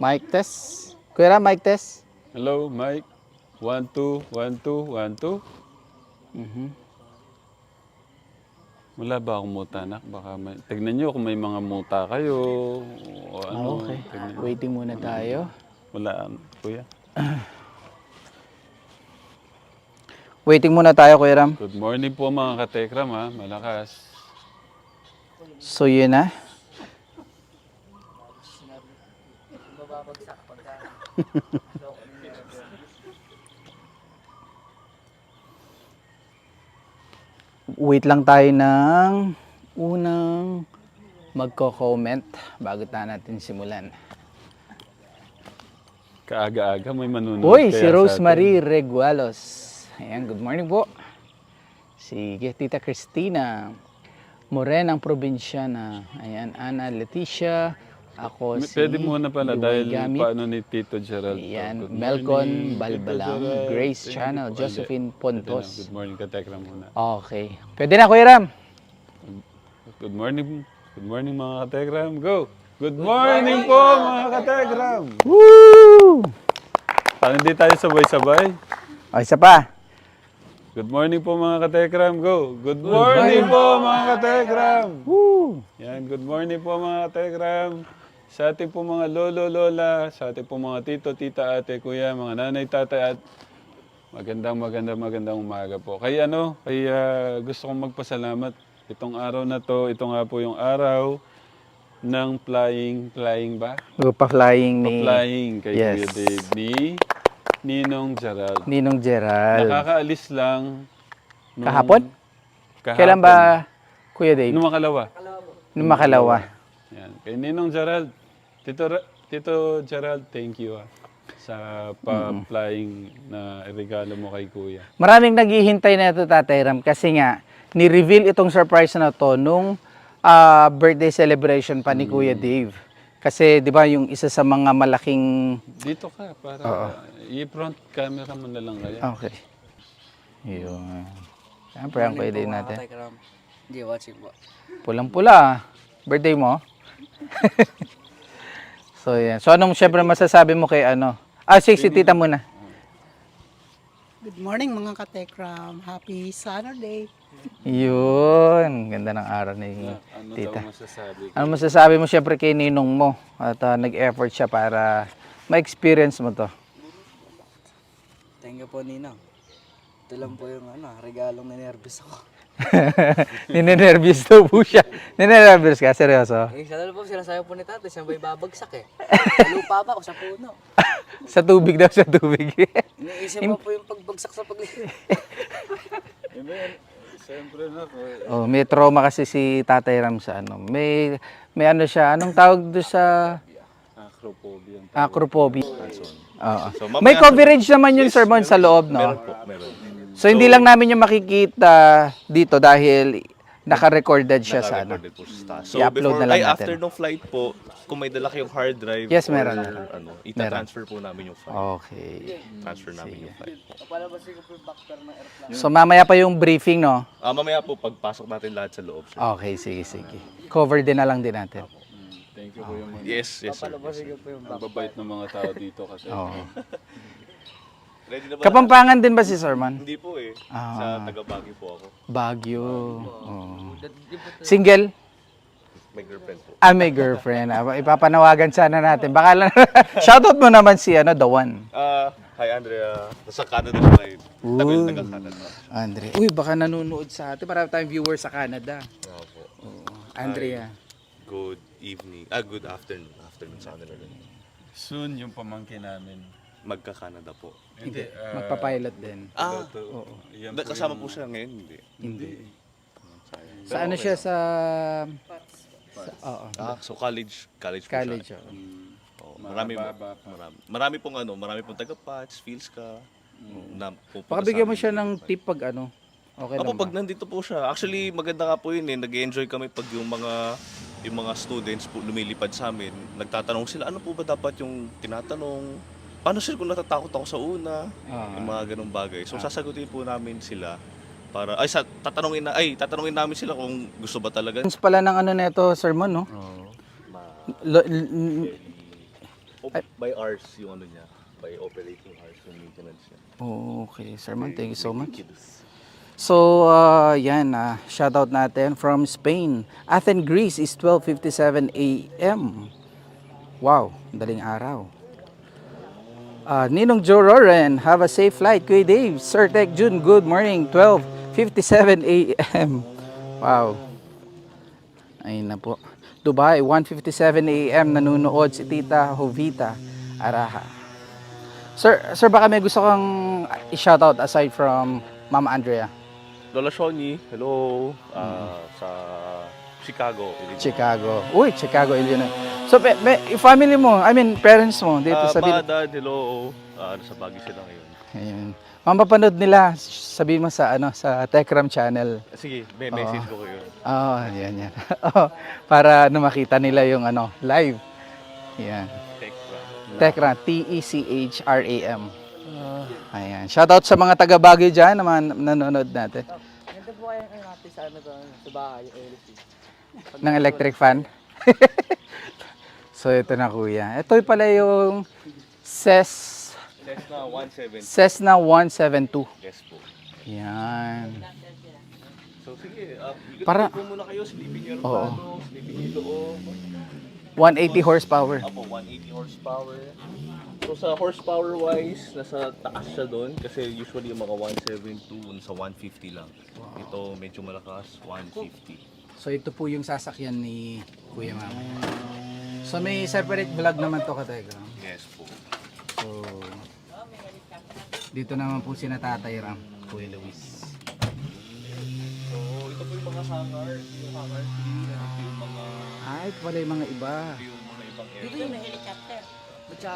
Mic test. Kuya Ram, mic test. Hello, Mike. One, two, one, two, one, two. Mhm. Wala ba akong muta, anak? Baka may... Tignan nyo kung may mga muta kayo. O Ah, ano. okay. Tignan. Waiting muna tayo. Wala, kuya. Waiting muna tayo, Kuya Ram. Good morning po mga katekram ha. Malakas. So, yun na. Wait lang tayo ng unang magko-comment bago tayo natin simulan. Kaaga-aga may manunood Uy, si Rosemary Regualos. Ayan, good morning po. Si Tita Cristina Moren, ang probinsyana. Ayan, Ana Leticia. Ako si Pwede muna pala dahil Gamit. paano ni Tito Gerald. Good Melcon Balbalang. Grace Channel. Josephine. Pontos. Good morning katekram muna. Okay. Pwede na, Kuya Ram. Good morning. Good morning mga katekram. Go! Good morning po mga katekram! Woo! Paano hindi tayo sabay-sabay? O, isa pa. Good morning po mga katekram. Go! Good morning po mga katekram! Woo! Yan, good morning po mga katekram. Sa ating po mga lolo, lola, sa ating po mga tito, tita, ate, kuya, mga nanay, tatay at magandang, magandang, magandang umaga po. Kaya ano, kaya gusto kong magpasalamat itong araw na to, ito nga po yung araw ng flying, flying ba? Pa-flying ni Flying kay Yes. Kuya Dave ni Ninong Gerald. Ninong Gerald. Nakakaalis lang nung- Kahapon? kahapon. Kailan ba, Kuya Dave? Nung makalawa. Nung makalawa. Yan. Kay Ninong Gerald, Tito, Ra- Tito Gerald, thank you ah, sa pa-flying na regalo mo kay Kuya. Maraming naghihintay na ito, Tatay Ram, kasi nga, ni-reveal itong surprise na to nung ah, birthday celebration pa ni Kuya Dave. Kasi, di ba, yung isa sa mga malaking... Dito ka para i-front camera mo na lang kaya. Okay. Yun. Siyempre, ang pwede natin. Hindi, watching po. Pulang-pula. Birthday mo? so, yan. So, anong syempre masasabi mo kay ano? Ah, sige, si tita muna. Good morning mga katekram. Happy Saturday. Yun. Ganda ng araw ni Ano tita. daw masasabi? Ano masasabi mo syempre kay Ninong mo? At ah, nag-effort siya para ma-experience mo to. Thank you po, Ninang. Ito lang po yung ano, regalong ninervous ako. Ninenervyos daw po siya. Ninenervyos ka? Seryoso? Eh, sa lalo po, sinasabi po ni tatay, siya ba'y babagsak eh. Sa lupa ba o sa puno? sa tubig daw, sa tubig. Iniisip mo po yung pagbagsak sa pag Siyempre na po. oh, may trauma kasi si Tatay Ram sa ano. May may ano siya, anong tawag doon sa Acrophobia. acrophobia? Oo. So, may coverage naman yung sermon sa loob, no? Meron po, meron. So, hindi lang namin yung makikita dito dahil naka-recorded siya sa ano. Naka-recorded po. So, I-upload before, na lang ay, natin. after nung flight po, kung may dala kayong hard drive, Yes, or, meron, ano, ita-transfer po namin yung file. Okay. Transfer namin yung file. Po yung ng airplane. So, mamaya pa yung briefing, no? Ah, mamaya po, pagpasok natin lahat sa loob. Sir. Okay, sige, sige. Cover din na lang din natin. Thank you po yung mga Yes, yes, sir. Po yung ang babait ng mga tao dito kasi. Oo. Ready na ba? Kapampangan din ba si Sermon? Hindi po eh. Ah. Sa taga-Baguio po ako. Baguio. Oo. Single? May girlfriend po. Ah, may girlfriend. Ah, ipapanawagan sana natin. Baka lang, shoutout mo naman si ano, The One. Ah, hi Andrea. Nasa Canada siya ngayon. Tagal Uy. taga-Canada. Andre. Uy, baka nanonood sa atin. Marami tayong viewers sa Canada. Oo po. Andrea. Good evening. Ah, good afternoon. Afternoon sa kanila rin. Soon yung pamangkin namin. Magka-Canada po. Hindi. ah, Magpapilot din. Ah, to, yan da- kasama po siya ngayon? Hindi. Hindi. Sa ano siya sa... sa oo. Ah, so college. College po siya. College. oo. Oo, marami, marami, marami pong ano, marami pong taga-patch, feels ka. Na sa bigyan mo siya ng tip pag ano. Okay Apo, lang pag ba? nandito po siya, actually maganda nga po yun eh, nag-enjoy kami pag yung mga yung mga students po lumilipad sa amin, nagtatanong sila, ano po ba dapat yung tinatanong? Paano sir kung natatakot ako sa una? Ah. Yung mga ganong bagay. So sasagutin po namin sila para ay sa tatanungin na ay tatanungin namin sila kung gusto ba talaga Gusto pala ng ano nito, sermon, no? Oo. Lo- l- l- O, by hours yung ano niya. By operating hours yung maintenance niya. Okay, Sir Man, thank you so much. So, uh, yan, uh, shoutout natin from Spain. Athens, Greece is 12.57 a.m. Wow, daling araw. Uh, Ninong Joe Roren, have a safe flight. Kuya Dave, Sir Tech June, good morning, 12.57 a.m. Wow. Ayun na po. Dubai, 1.57 a.m. Nanunood si Tita Jovita Araha. Sir, sir baka may gusto kang i-shoutout aside from Mama Andrea, Lola Shoni, hello. Ah, sa Chicago, Illinois. Chicago. Uy, Chicago, Illinois. So, pe, pe- family mo, I mean, parents mo dito Ah, sa Bil- dad, hello. Ah, nasa Baguio sila ngayon. Ayun. Mapapanood nila, sabi mo sa ano sa Techram channel. Sige, may message ko kayo. Oh, yan yan. oh, para ano makita nila yung ano, live. Yan. Text Techram, T E C H R A M. Ayan. Shoutout sa mga taga Baguio diyan na mga nanonood natin Ganda po kayo kayo natin sa ano to, sa bahay, yung LC. Ng electric fan. so ito na kuya. Ito pala yung CES Cessna 170. Cessna 172. Yes po. Yan. So sige, uh, Para- po muna kayo, sleeping Oo. aeroplano, sleeping loob. 180 horsepower. Apo, 180 horsepower. So sa horsepower wise, nasa taas siya doon kasi usually yung mga 172 sa 150 lang. Ito medyo malakas, 150. So ito po yung sasakyan ni Kuya Mama. So may separate vlog naman to kategram. Yes po. So dito naman po si Tatay Ram, Kuya Luis. So ito po yung mga hangar, yung hangar yung mga Ah, ito pala yung mga iba. yung mga ibang Dito yung. Helicopter.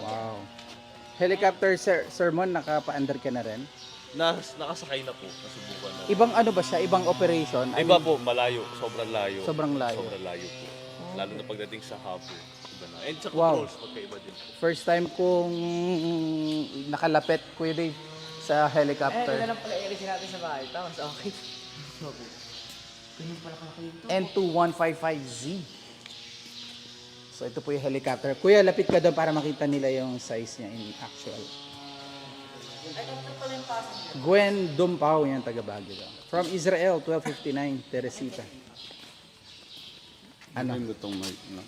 Wow. Helicopter ser sermon, nakapa-under ka na rin. Nas, nakasakay na po, nasubukan na. Ibang ano ba siya? Ibang operation? I Iba mean, po, malayo, sobrang layo. Sobrang layo. Sobrang layo po. Lalo na pagdating sa habo. Iba na. And sa Wow. controls, magkaiba din po. First time kong nakalapit, Kuya Dave, sa Eh, helicopter. ito lang pala LC natin sa bahay. Tapos okay. Ganyan pala kalaki ito. N2155Z. So ito po yung helicopter. Kuya, lapit ka doon para makita nila yung size niya in actual. Gwen Dumpao, yan taga Baguio daw. From Israel, 1259, Teresita. Ano? Ano itong mic na?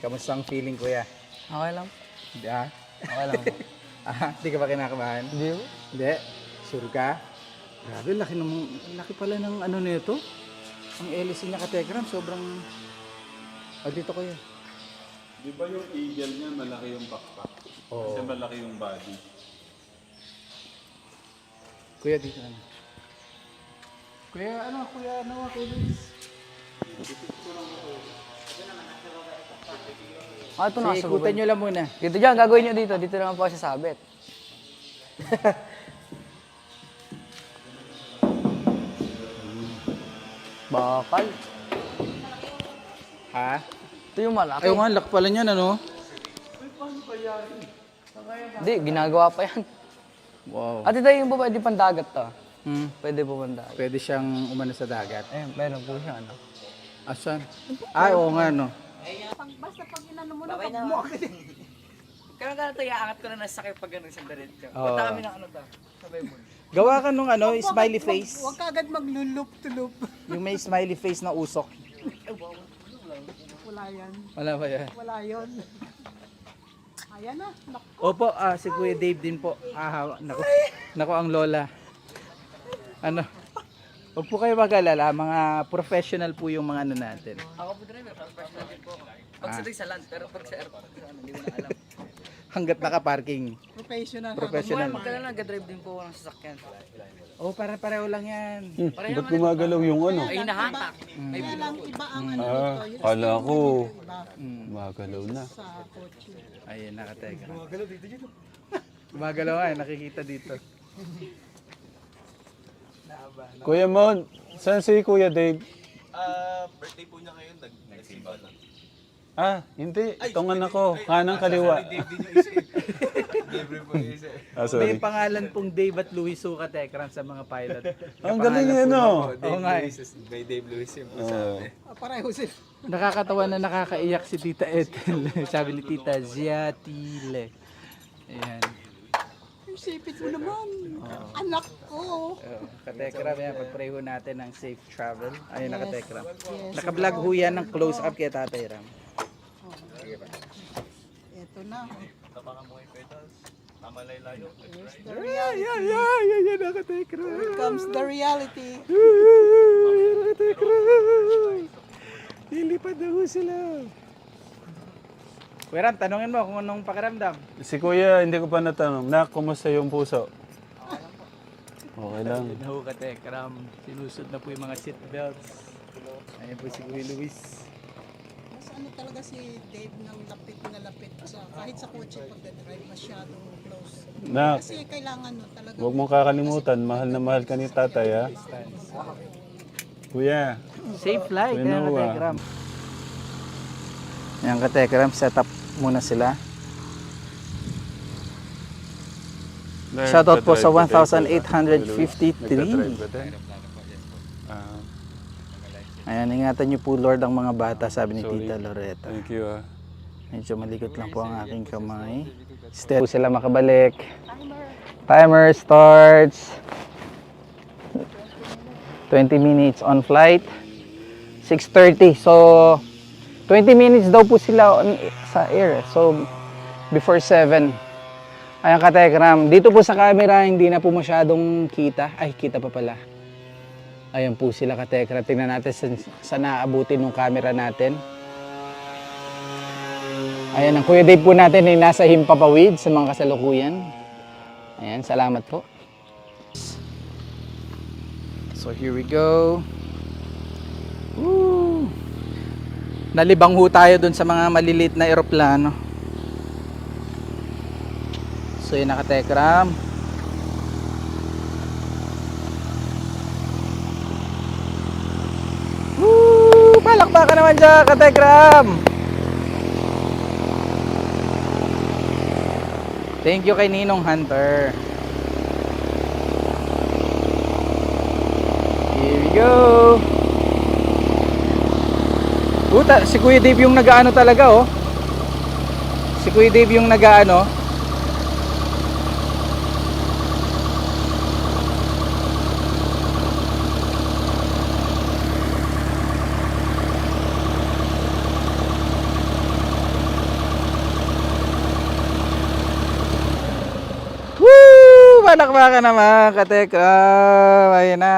Kamusta ang feeling, kuya? Okay lang. Hindi ah? Okay lang. Ah, Hindi ka ba kinakabahan? Hindi. Hindi? Sure ka? Grabe, laki, ng, laki pala ng ano nito. Ang LC niya ka-Telegram, sobrang... Oh, dito kuya. Di ba yung eagle niya malaki yung backpack? Kasi malaki yung body. Kuya, dito ano. Kuya, ano, kuya, ano, kuya Luis? Ah, ito Sige, ikutan nyo lang muna. Dito dyan, gagawin nyo dito. Dito naman po kasi sabit. Bakal. Ha? Ito yung malaki. Ay, nga, lak pala niyan, ano? Hindi, ginagawa pa yan. Wow. At ito yung pwede pandagat to. Hmm. Pwede po pandagat. Pwede siyang umano sa dagat. Eh, meron po siya ano. Asan? Ay, oo nga, no. Kaya nga ito, iaangat ko na nasa sakay pag ganun sa diretso. Oo. Punta kami ng ano to. Sabay mo. Gawa ka nung ano, smiley face. Huwag ka agad maglulup-tulup. Yung may smiley face na usok. Wala yan. Wala ba yan? Wala yon. Ayan na. Nak- Opo, ah, si Kuya Dave din po. Ah, nako, nako ang lola. Ano? Huwag po kayo mag-alala, mga professional po yung mga ano natin. Ako po driver, professional din po ako. Pag sa sa land, pero pag sa airport, ano, hindi ko na alam. Hanggat naka-parking. Professional. Professional. Buwan, magkala na, nag-drive din po ako ng sasakyan. Oh, para pareho lang yan. Hmm, ba't gumagalaw yung ano? Ay, hinahatak. May Kaya lang iba ang ano Ah, dito. Yung kala ko iba gumagalaw na. Ayun, nakateka. Gumagalaw dito dito. Gumagalaw nga, eh, nakikita dito. Kuya Mon, saan si Kuya Dave? Ah, birthday po niya ngayon, nag nagsimba na. Ah, hindi. Itong anak ko. Kanang kaliwa. Dave yung eh. Ah, May sorry. pangalan pong Dave at Luis Suka Tekram sa mga pilot. Ang galing yan, no? Oo nga eh. Oo. Ah, pareho sila. Nakakatawa na nakakaiyak si Tita Ethel. Sabi ni Tita Ziatile. Ayan. Isipin mo naman. Anak ko. Oh, katekram yan, pagpreho natin ng safe travel. Ayun na katekram. Yes. Nakablog ho yan ng close up kay Tatay Ram. Ito na. Yeah, yeah, yeah, yeah, yeah, na katekram. Here comes the reality. Ayun na. Lilipad na ho sila. Kuya Ram, tanungin mo kung anong pakiramdam. Si Kuya, hindi ko pa natanong. Nak, kumusta yung puso? Okay lang. Ayun ho katekram. Sinusod na po yung mga seat belts. Ayun po si Kuya Luis. Ano talaga si Dave ng lapit na lapit sa kahit sa kotse pagdadrive masyadong close. Nak, Kasi kailangan no talaga. huwag mong kakalimutan. Mahal na mahal ka ni tatay, ha? Kuya, Safe flight, Kuya kaya Noah. katekram. Yan katekram, set up muna sila. Shoutout po sa 1,853. Ayan, ingatan niyo po Lord ang mga bata, sabi ni Sorry. Tita Loretta. thank you, ah. Medyo malikot lang po ang aking kamay. Step po sila makabalik. Timer starts. 20 minutes on flight. 6.30. So, 20 minutes daw po sila on, sa air. So, before 7. Ayan ka, Tekram. Dito po sa camera, hindi na po masyadong kita. Ay, kita pa pala. Ayan po sila, ka, Tekram. Tingnan natin sa, sa naabutin ng camera natin. Ayan, ang Kuya Dave po natin ay nasa Himpapawid sa mga kasalukuyan. Ayan, salamat po. So here we go. Woo! Nalibang ho tayo dun sa mga malilit na eroplano. So yun nakatekram. Woo! Palakpakan naman dyan, katekram! Thank you kay Ninong Hunter. Here we go. Puta, si Kuya Dave yung nagaano talaga oh. Si Kuya Dave yung nagaano. Woo! Palakpakan naman, katekram. Ayun na.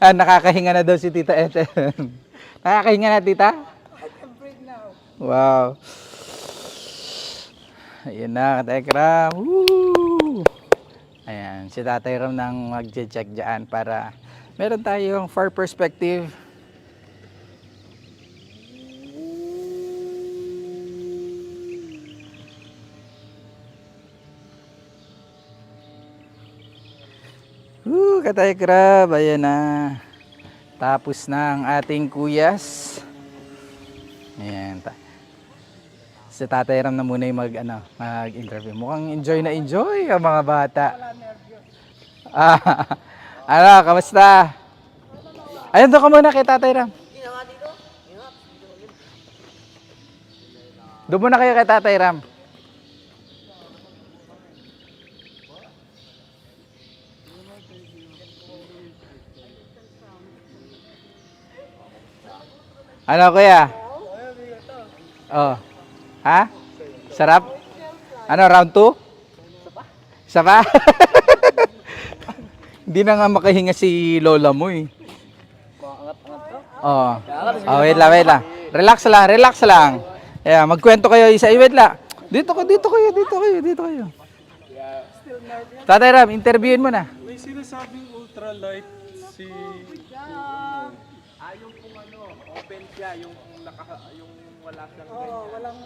Ah, nakakahinga na daw si Tita Ethel. nakakahinga na, Tita? Wow. Ayun na, katekram. Ayan, si Tatay Ram nang magche-check dyan para meron tayong far perspective Woo, katay crab, ayan na. Tapos na ang ating kuyas. Ayan. Ta si Tatay Ram na muna yung mag, ano, mag-interview. Mukhang enjoy na enjoy ang mga bata. Ah, ano, kamusta? Ayun, doon ka muna kay Tatay Ram. Doon muna kayo kay Tatay Ram. Ano kuya? Oh. Ha? Sarap? Ano, round 2? Isa pa? Hindi na nga makahinga si lola mo eh. Oh. Oh, wait lang, wait lang. Relax lang, relax lang. Yeah, magkwento kayo isa, wait lang. Dito ko, dito kayo, dito kayo, dito kayo. Tatay Ram, interviewin mo na. May sinasabing ultralight si...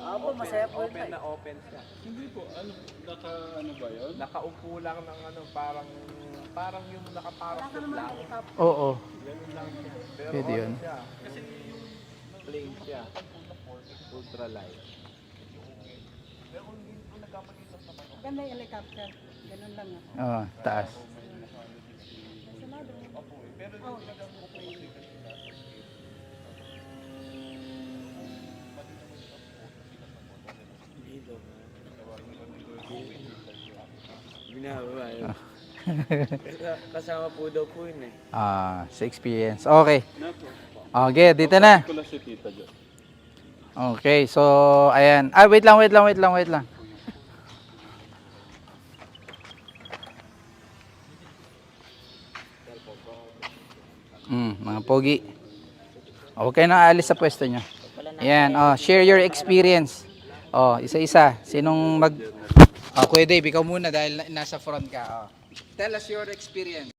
Apo, masaya po yun. tayo. Hindi po, ano, naka, ano ba yun? nakaupo lang ng ano, parang parang yung nakaparang lang. Oo. Pwede yun. Plain siya. Ultralight. Ganda yung helicopter. Ganun lang ah. Oh, taas. Oh, Binababa yun. Kasama po daw po yun eh. Ah, sa experience. Okay. Okay, dito na. Si tita. Okay, so ayan. Ah, wait lang, wait lang, wait lang, wait lang. Mm, mga pogi. Okay na alis sa pwesto nyo. Ayan, oh, share your experience. Oh, isa-isa. Sinong mag... Oh, Kuya Dave, ikaw muna dahil na- nasa front ka. Oh. Tell us your experience.